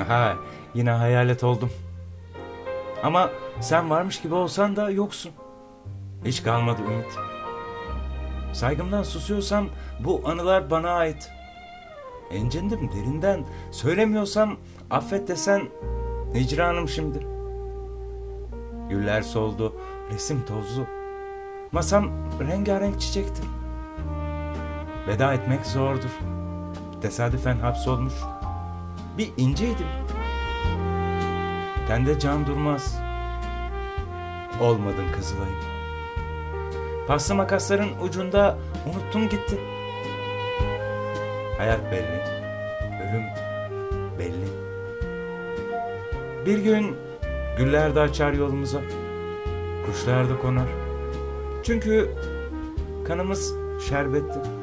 Aha, yine hayalet oldum. Ama sen varmış gibi olsan da yoksun. Hiç kalmadı ümit. Saygımdan susuyorsam bu anılar bana ait. İncindim derinden. Söylemiyorsam affet desen hicranım şimdi. Güller soldu, resim tozlu. Masam rengarenk çiçekti. Veda etmek zordur. Tesadüfen hapsolmuş. Bir inceydim. Tende can durmaz. Olmadın Kızılay'ım. Paslı makasların ucunda unuttum gitti. Hayat belli, ölüm belli. Bir gün güller de açar yolumuza, kuşlar da konar. Çünkü kanımız şerbetli.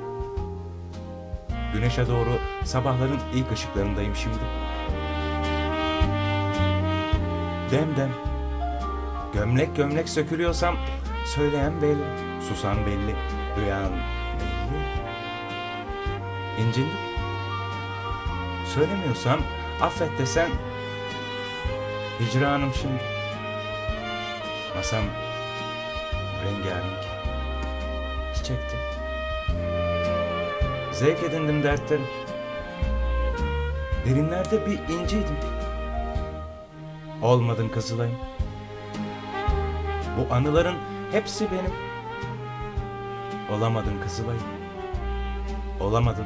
Güneşe doğru sabahların ilk ışıklarındayım şimdi. Dem dem. Gömlek gömlek sökülüyorsam söyleyen belli, susan belli, duyan belli. İncindim. Söylemiyorsam affet desen hicranım şimdi. Masam rengarenk çiçekti. Zevk edindim dertlerim. Derinlerde bir inciydim. Olmadın Kızılay'ım. Bu anıların hepsi benim. Olamadın Kızılay'ım. Olamadın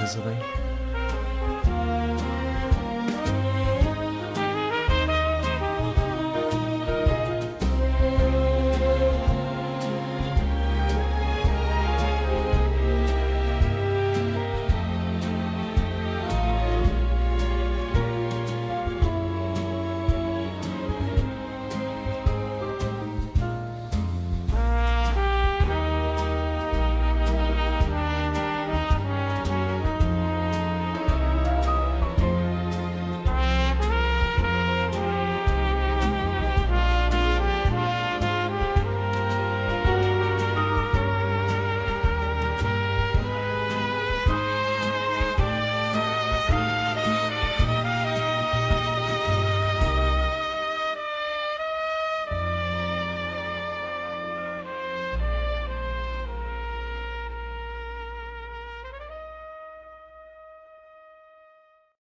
Kızılay'ım.